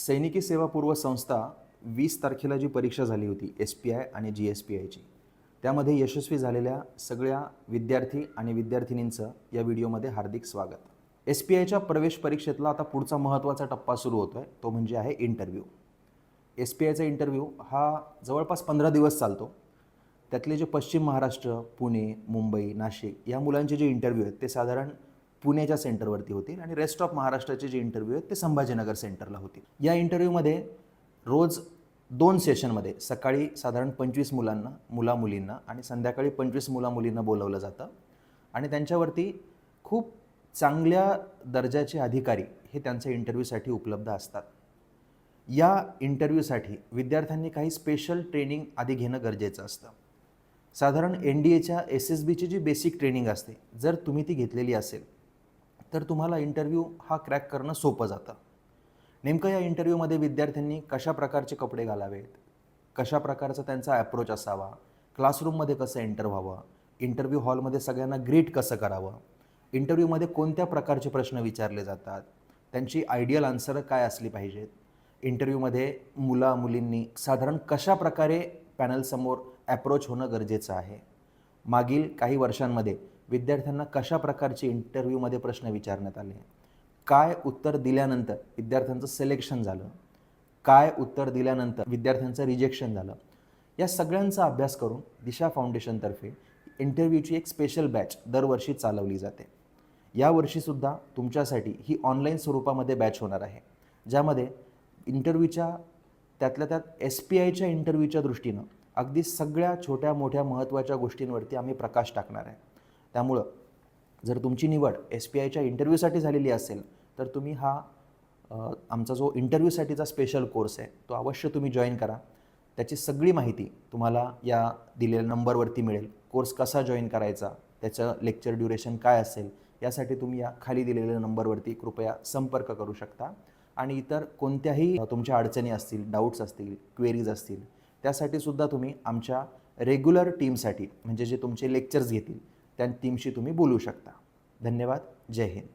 सैनिकी सेवा पूर्व संस्था वीस तारखेला जी परीक्षा झाली होती एस पी आय आणि जी एस पी आयची त्यामध्ये यशस्वी झालेल्या सगळ्या विद्यार्थी आणि विद्यार्थिनींचं या व्हिडिओमध्ये हार्दिक स्वागत. एस पी आयच्या प्रवेश परीक्षेतला आता पुढचा महत्त्वाचा टप्पा सुरू होतो आहे तो म्हणजे आहे इंटरव्ह्यू. एस पी आयचा इंटरव्ह्यू हा जवळपास पंधरा दिवस चालतो. त्यातले जे पश्चिम महाराष्ट्र पुणे मुंबई नाशिक या मुलांचे जे इंटरव्ह्यू आहेत ते साधारण पुण्याच्या सेंटरवरती होतील आणि रेस्ट ऑफ महाराष्ट्राचे जे इंटरव्ह्यू आहेत ते संभाजीनगर सेंटरला होतील. या इंटरव्ह्यूमध्ये रोज दोन सेशनमध्ये सकाळी साधारण पंचवीस मुलांना मुला मुलींना आणि संध्याकाळी पंचवीस मुला मुलींना बोलवलं जातं. आणि त्यांच्यावरती खूप चांगल्या दर्जाचे अधिकारी हे त्यांच्या इंटरव्ह्यूसाठी उपलब्ध असतात. या इंटरव्ह्यूसाठी विद्यार्थ्यांनी काही स्पेशल ट्रेनिंग आधी घेणं गरजेचं असतं. साधारण एन डी एच्या एस एस बीची जी बेसिक ट्रेनिंग असते जर तुम्ही ती घेतलेली असेल तर तुम्हाला इंटरव्ह्यू हा क्रॅक करणं सोपं जातं. नेमकं या इंटरव्ह्यूमध्ये विद्यार्थ्यांनी कशा प्रकारचे कपडे घालावेत? कशा प्रकारचा त्यांचा ॲप्रोच असावा? क्लासरूममध्ये कसं एंटर व्हावं? इंटरव्ह्यू हॉलमध्ये सगळ्यांना ग्रीट कसं करावं? इंटरव्ह्यूमध्ये कोणत्या प्रकारचे प्रश्न विचारले जातात? त्यांची आयडियल आन्सरं काय असली पाहिजेत? इंटरव्ह्यूमध्ये मुला मुलींनी साधारण कशा प्रकारे पॅनलसमोर ॲप्रोच होणं गरजेचं आहे? मागील काही वर्षांमध्ये विद्यार्थ्यांना कशा प्रकारचे इंटरव्ह्यूमध्ये प्रश्न विचारण्यात आले? काय उत्तर दिल्यानंतर विद्यार्थ्यांचं सिलेक्शन झालं? काय उत्तर दिल्यानंतर विद्यार्थ्यांचं रिजेक्शन झालं? या सगळ्यांचा अभ्यास करून दिशा फाउंडेशनतर्फे इंटरव्ह्यूची एक स्पेशल बॅच दरवर्षी चालवली जाते. यावर्षीसुद्धा तुमच्यासाठी ही ऑनलाईन स्वरूपामध्ये बॅच होणार आहे. ज्यामध्ये इंटरव्ह्यूच्या त्यातल्या त्यात एस पी आयच्या इंटरव्ह्यूच्या दृष्टीनं अगदी सगळ्या छोट्या मोठ्या महत्त्वाच्या गोष्टींवरती आम्ही प्रकाश टाकणार आहे. त्यामुळं जर तुमची निवड एस पी आयच्या इंटरव्ह्यूसाठी झालेली असेल तर तुम्ही हा आमचा जो इंटरव्ह्यूसाठीचा स्पेशल कोर्स आहे तो अवश्य तुम्ही जॉईन करा. त्याची सगळी माहिती तुम्हाला या दिलेल्या नंबरवरती मिळेल. कोर्स कसा जॉईन करायचा त्याचं लेक्चर ड्युरेशन काय असेल यासाठी तुम्ही या खाली दिलेल्या नंबरवरती कृपया संपर्क करू शकता. आणि इतर कोणत्याही तुमच्या अडचणी असतील डाऊट्स असतील क्वेरीज असतील त्यासाठी सुद्धा तुम्ही आमच्या रेग्युलर टीमसाठी म्हणजे जे तुमचे लेक्चर्स घेतील त्या टीमशी तुम्ही बोलू शकता. धन्यवाद. जय हिंद.